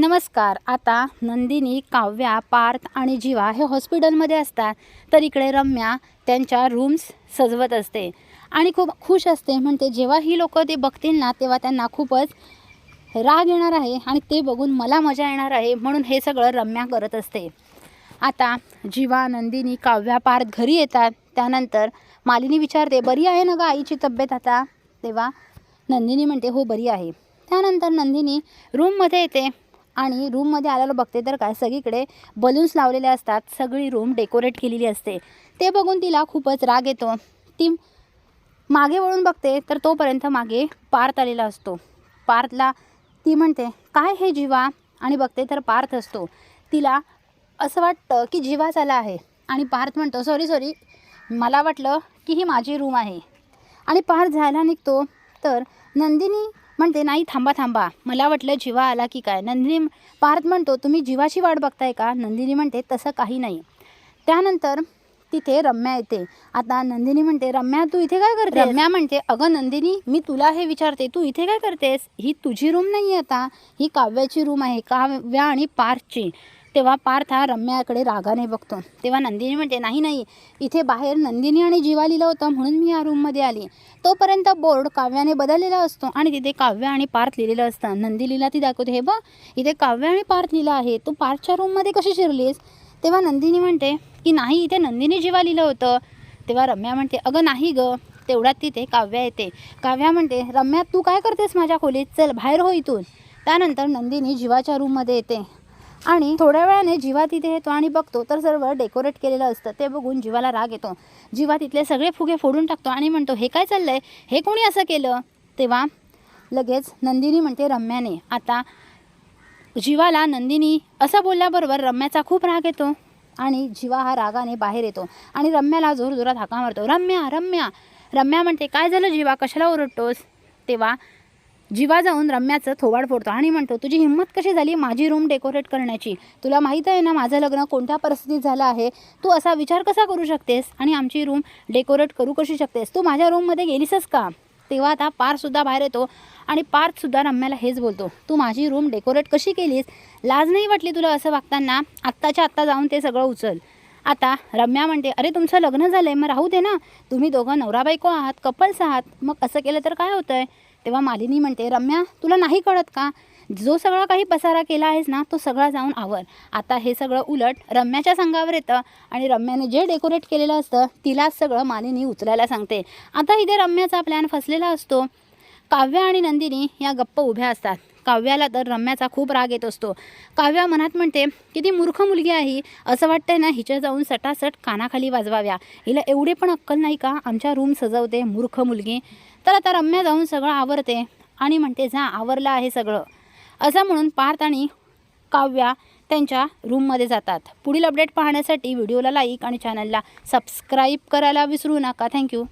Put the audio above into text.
नमस्कार. आता नंदिनी काव्या पार्थ आणि जीवा हे हॉस्पिटलमध्ये असतात. तर इकडे रम्या त्यांच्या रूम्स सजवत असते. आणि खूप खुश असते. म्हणते जेव्हा ही लोक ते बघतील ना तेव्हा त्यांना खूपच राग येणार आहे आणि ते बघून मला मजा येणार आहे. म्हणून हे सगळं रम्या करत असते. आता जीवा नंदिनी काव्या पार्थ घरी येतात. त्यानंतर मालिनी विचारते बरी आहे ना गं आईची तब्येत आता? तेव्हा नंदिनी म्हणते हो बरी आहे. त्यानंतर नंदिनी रूममध्ये येते. आणि रूममध्ये आलेलं बघते तर काय सगळीकडे बलून्स लावलेले असतात. सगळी रूम डेकोरेट केलेली असते. ते बघून तिला खूपच राग येतो. ती मागे वळून बघते तर तोपर्यंत मागे पार्थ आलेला असतो. पार्थला ती म्हणते काय हे जीवा? आणि बघते तर पार्थ असतो. तिला असं वाटतं की जीवाच आला आहे. आणि पार्थ म्हणतो सॉरी सॉरी मला वाटलं की ही माझी रूम आहे. आणि पार्थ जायला निघतो. तर नंदिनी म्हणते नाही थांबा थांबा. मला वाटलं जीवा आला की काय? नंदिनी पार्थ म्हणतो तुम्ही जीवाची वाट बघताय का? नंदिनी म्हणते तसं काही नाही. त्यानंतर तिथे रम्या येते. आता नंदिनी म्हणते रम्या तू इथे काय करते रम्या म्हणते अगं नंदिनी मी तुला हे विचारते तू इथे काय करतेस? ही तुझी रूम नाही आता. ही काव्याची रूम आहे काव्या आणि पार्थची. तेव्हा पार्थ हा रम्याकडे रागाने बघतो. तेव्हा नंदिनी म्हणते नाही नाही इथे बाहेर नंदिनी आणि जीवा लिहिलं होतं म्हणून मी या रूममध्ये आली. तोपर्यंत बोर्ड काव्याने बदललेला असतो आणि तिथे काव्य आणि पार्थ लिहिलेलं असतं. नंदिनीला ती दाखवते हे बघ इथे काव्य आणि पार्थ लिहिलं आहे. तू पार्थच्या रूममध्ये कशी शिरलीस? तेव्हा नंदिनी म्हणते की नाही इथे नंदिनी जेव्हा लिहिलं होतं. तेव्हा रम्या म्हणते अगं नाही गं तेवढ्यात तिथे काव्या येते. काव्या म्हणते रम्या तू काय करतेस माझ्या खोलीत? चल बाहेर हो इथून. त्यानंतर नंदिनी जीवाच्या रूममध्ये येते. आणि थोड्या वेळाने जीवा तिथे येतो आणि बघतो तर सर्व डेकोरेट केलेलं असतं ते बघून जीवाला राग येतो. जीवा तिथले सगळे फुगे फोडून टाकतो आणि म्हणतो हे काय चाललंय? हे कोणी असं केलं? तेव्हा लगेच नंदिनी म्हणते रम्याने आता जीवाला नंदिनी असं बोलल्याबरोबर रम्याचा खूप राग येतो आणि जीवा हा रागाने बाहेर येतो आणि रम्याला जोरजोरात हाका मारतो रम्या रम्या. रम्या म्हणते काय झालं जीवा? कशाला ओरडतोस? तेव्हा जीवा जाऊन रम्याचं थोबाड फोडतो आणि म्हणतो तुझी हिंमत कशी झाली माझी रूम डेकोरेट करण्याची? तुला माहीत आहे ना माझं लग्न कोणत्या परिस्थितीत झालं आहे? तू असा विचार कसा करू शकतेस? आणि आमची रूम डेकोरेट करू कशी शकतेस? तू माझ्या रूममध्ये गेलीसच का? तेव्हा आता पारसुद्धा बाहेर येतो आणि पार्थसुद्धा रम्याला हेच बोलतो तू माझी रूम डेकोरेट कशी केलीस? लाज नाही वाटली तुला असं वागताना? आत्ताच्या आत्ता जाऊन ते सगळं उचल. आता रम्या म्हणते अरे तुमचं लग्न झालं आहे मग राहू दे ना. तुम्ही दोघं नवरा बायको आहात कपल्स आहात. मग असं केलं तर काय होतं आहे तेव्हा मालिनी म्हणते रम्या तुला नाही कळत का? जो सगळा काही पसारा केला आहेस ना तो सगळा जाऊन आवर. आता हे सगळं उलट रम्याच्या संघावर येतं आणि रम्याने जे डेकोरेट केलेलं असतं तिलाच सगळं मालिनी उचलायला सांगते. आता इथे रम्याचा प्लॅन फसलेला असतो. काव्या आणि नंदिनी या गप्प उभ्या असतात. काव्याला तर रम्याचा खूप राग येत असतो. काव्या मनात म्हणते की ती मूर्ख मुलगी आहे असं वाटतंय ना हिच्या जाऊन सटासट कानाखाली वाजवाव्या. हिला एवढी पण अक्कल नाही का आमच्या रूम सजवते मूर्ख मुलगी. तर आता रम्या जाऊन सगळं आवरते आणि म्हणते जा आवरलं आहे सगळं. असं म्हणून पार्थ आणि काव्या त्यांच्या रूममध्ये जातात. पुढील अपडेट पाहण्यासाठी व्हिडिओला लाईक आणि चॅनलला सबस्क्राईब करायला विसरू नका. थँक्यू